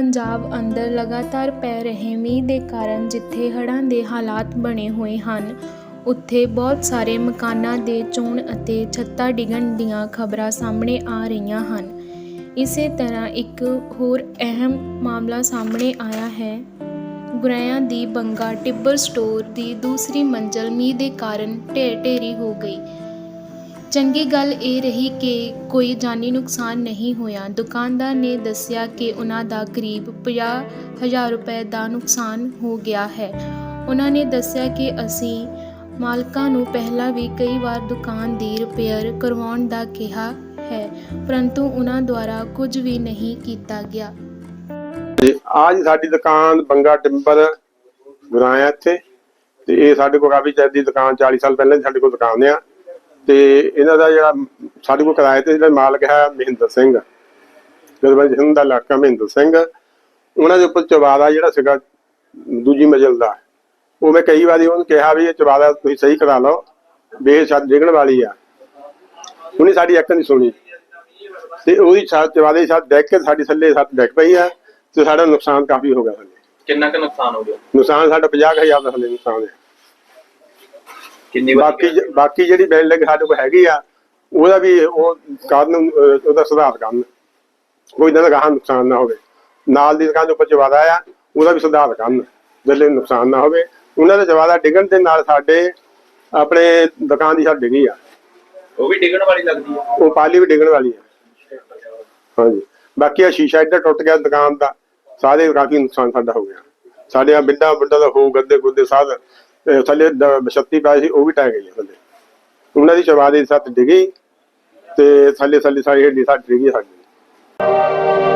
ਪੰਜਾਬ ਅੰਦਰ ਲਗਾਤਾਰ ਪੈ ਰਹੇ ਮੀਂਹ ਦੇ ਕਾਰਨ ਜਿੱਥੇ ਹੜ੍ਹਾਂ ਦੇ ਹਾਲਾਤ ਬਣੇ ਹੋਏ ਹਨ, ਉੱਥੇ ਬਹੁਤ ਸਾਰੇ ਮਕਾਨਾਂ ਦੇ ਚੋਣ ਅਤੇ ਛੱਤਾਂ ਡਿੱਗਣ ਦੀਆਂ ਖਬਰਾਂ ਸਾਹਮਣੇ ਆ ਰਹੀਆਂ ਹਨ। ਇਸੇ ਤਰ੍ਹਾਂ ਇੱਕ ਹੋਰ ਅਹਿਮ ਮਾਮਲਾ ਸਾਹਮਣੇ ਆਇਆ ਹੈ। ਗੁਰੈਆਂ ਦੀ ਬੰਗਾ ਟਿੱਬਰ ਸਟੋਰ ਦੀ ਦੂਸਰੀ ਮੰਜ਼ਲ ਮੀਂਹ ਦੇ ਕਾਰਨ ਢੇਰ ਢੇਰੀ ਹੋ ਗਈ। ਚੰਗੀ ਗੱਲ ਇਹ ਰਹੀ ਕਿ ਕੋਈ ਜਾਨੀ ਨੁਕਸਾਨ ਨਹੀਂ ਹੋਇਆ। ਦੁਕਾਨਦਾਰ ਨੇ ਦੱਸਿਆ ਕਿ ਉਹਨਾਂ ਦਾ ਕਰੀਬ 50000 ਰੁਪਏ ਦਾ ਨੁਕਸਾਨ ਹੋ ਗਿਆ ਹੈ। ਉਹਨਾਂ ਨੇ ਦੱਸਿਆ ਕਿ ਅਸੀਂ ਮਾਲਕਾਂ ਨੂੰ ਪਹਿਲਾਂ ਵੀ ਕਈ ਵਾਰ ਦੁਕਾਨ ਦੀ ਰਿਪੇਅਰ ਕਰਵਾਉਣ ਦਾ ਕਿਹਾ ਹੈ, ਪਰੰਤੂ ਉਹਨਾਂ ਦੁਆਰਾ ਕੁਝ ਵੀ ਨਹੀਂ ਕੀਤਾ ਗਿਆ। ਤੇ ਆ ਸਾਡੀ ਦੁਕਾਨ ਬੰਗਾ ਟਿੰਬਰ ਗੁਰਾਇਆ ਇੱਥੇ। ਤੇ ਇਹ ਸਾਡੇ ਕੋਲ ਕਾਫੀ ਚਿਰ ਦੀ ਦੁਕਾਨ 40 ਸਾਲ ਪਹਿਲਾਂ ਦੀ ਸਾਡੇ ਕੋਲ ਦੁਕਾਨ ਆ। ਤੇ ਇਹਨਾਂ ਦਾ ਜਿਹੜਾ ਸਾਡੇ ਕੋਲ ਕਿਰਾਏ ਤੇ ਜਿਹੜਾ ਮਾਲਕ ਹੈ ਮਹਿੰਦਰ ਸਿੰਘ। ਗਰਬੰਜ ਸਿੰਘ ਦਾ ਇਲਾਕਾ ਮਹਿੰਦਰ ਸਿੰਘ ਉਹਨਾਂ ਦੇ ਉੱਪਰ ਚਵਾਦਾ ਜਿਹੜਾ ਸੀਗਾ ਦੂਜੀ ਮੰਜ਼ਿਲ ਦਾ। ਉਹ ਮੈਂ ਕਈ ਵਾਰੀ ਉਹਨੂੰ ਕਿਹਾ ਵੀ ਇਹ ਚਵਾਦਾ ਤੁਸੀਂ ਸਹੀ ਕਰਾ ਲਓ ਛੱਤ ਡਿੱਗਣ ਵਾਲੀ ਆ। ਉਹਨੇ ਸਾਡੀ ਇੱਕ ਨਹੀਂ ਸੁਣੀ। ਤੇ ਉਹਦੀ ਛੱਤ ਚਵਾਦੇ ਛੱਤ ਡਿੱਗ ਕੇ ਸਾਡੀ ਥੱਲੇ ਛੱਤ ਡਿੱਗ ਪਈ ਆ ਤੇ ਸਾਡਾ ਨੁਕਸਾਨ ਕਾਫੀ ਹੋ ਗਿਆ ਥੱਲੇ ਕਿੰਨਾ ਕੁ ਨੁਕਸਾਨ ਹੋ ਗਿਆ? ਨੁਕਸਾਨ ਸਾਡਾ 50000 ਦਾ ਥੱਲੇ ਨੁਕਸਾਨ ਹੈ ਕਿੰਨੀ ਵਾਰ ਬਾਕੀ ਜ- ਬਾਕੀ ਜਿਹੜੀ ਬਿਲਡਿੰਗ ਸਾਡੇ ਕੋਲ ਹੈਗੀ ਆ ਉਹਦਾ ਵੀ ਉਹ ਕਾਰਨ ਅਹ, ਉਹਦਾ ਸੁਧਾਰ ਕਰਨ। ਕੋਈ ਦਿਨ ਗਾਹਾਂ ਨੁਕਸਾਨ ਨਾ ਹੋਵੇ। ਨਾਲ ਦੀ ਦੁਕਾਨ ਦੇ ਉੱਪਰ ਚਵਾਦਾ ਆ ਉਹਦਾ ਵੀ ਸੁਧਾਰ ਕਰਨ। ਜਿਹੜੇ ਨੁਕਸਾਨ ਨਾ ਹੋਵੇ। ਉਹਨਾਂ ਦਾ ਚਵਾਦਾ ਡਿੱਗਣ ਦੇ ਨਾਲ ਸਾਡੇ ਆਪਣੇ ਦੁਕਾਨ ਦੀ ਛੱਤ ਡਿੱਗੀ ਆ। ਉਹ ਵੀ ਡਿੱਗਣ ਵਾਲੀ ਲੱਗਦੀ ਹੈ ਉਹ ਪਾਲੀ ਵੀ ਡਿੱਗਣ ਵਾਲੀ ਆ। ਹਾਂਜੀ। ਬਾਕੀ ਆ ਸ਼ੀਸ਼ਾ ਇੱਧਰ ਟੁੱਟ ਗਿਆ ਦੁਕਾਨ ਦਾ ਸਾਰੇ ਕਾਫੀ ਨੁਕਸਾਨ ਸਾਡਾ ਹੋ ਗਿਆ। ਸਾਡੇ ਆ ਬਿੱਡਾ ਬਿੱਡਾ ਦਾ ਹੋ ਗੱਦੇ ਗੁੱਦੇ ਸਾਧ ਥੱਲੇ ਦ- ਛੱਤੀ ਪਾਈ ਸੀ, ਉਹ ਵੀ ਟਹਿ ਗਈ ਆ ਥੱਲੇ। ਉਹਨਾਂ ਦੀ ਚਵਾਦੇ ਦੀ ਛੱਤ ਡਿੱਗੀ ਤੇ ਥੱਲੇ ਥੱਲੇ ਸਾਰੀ ਹੱਡੀ ਸੱਟ ਡਿੱਗੀ ਸਾਡੀ।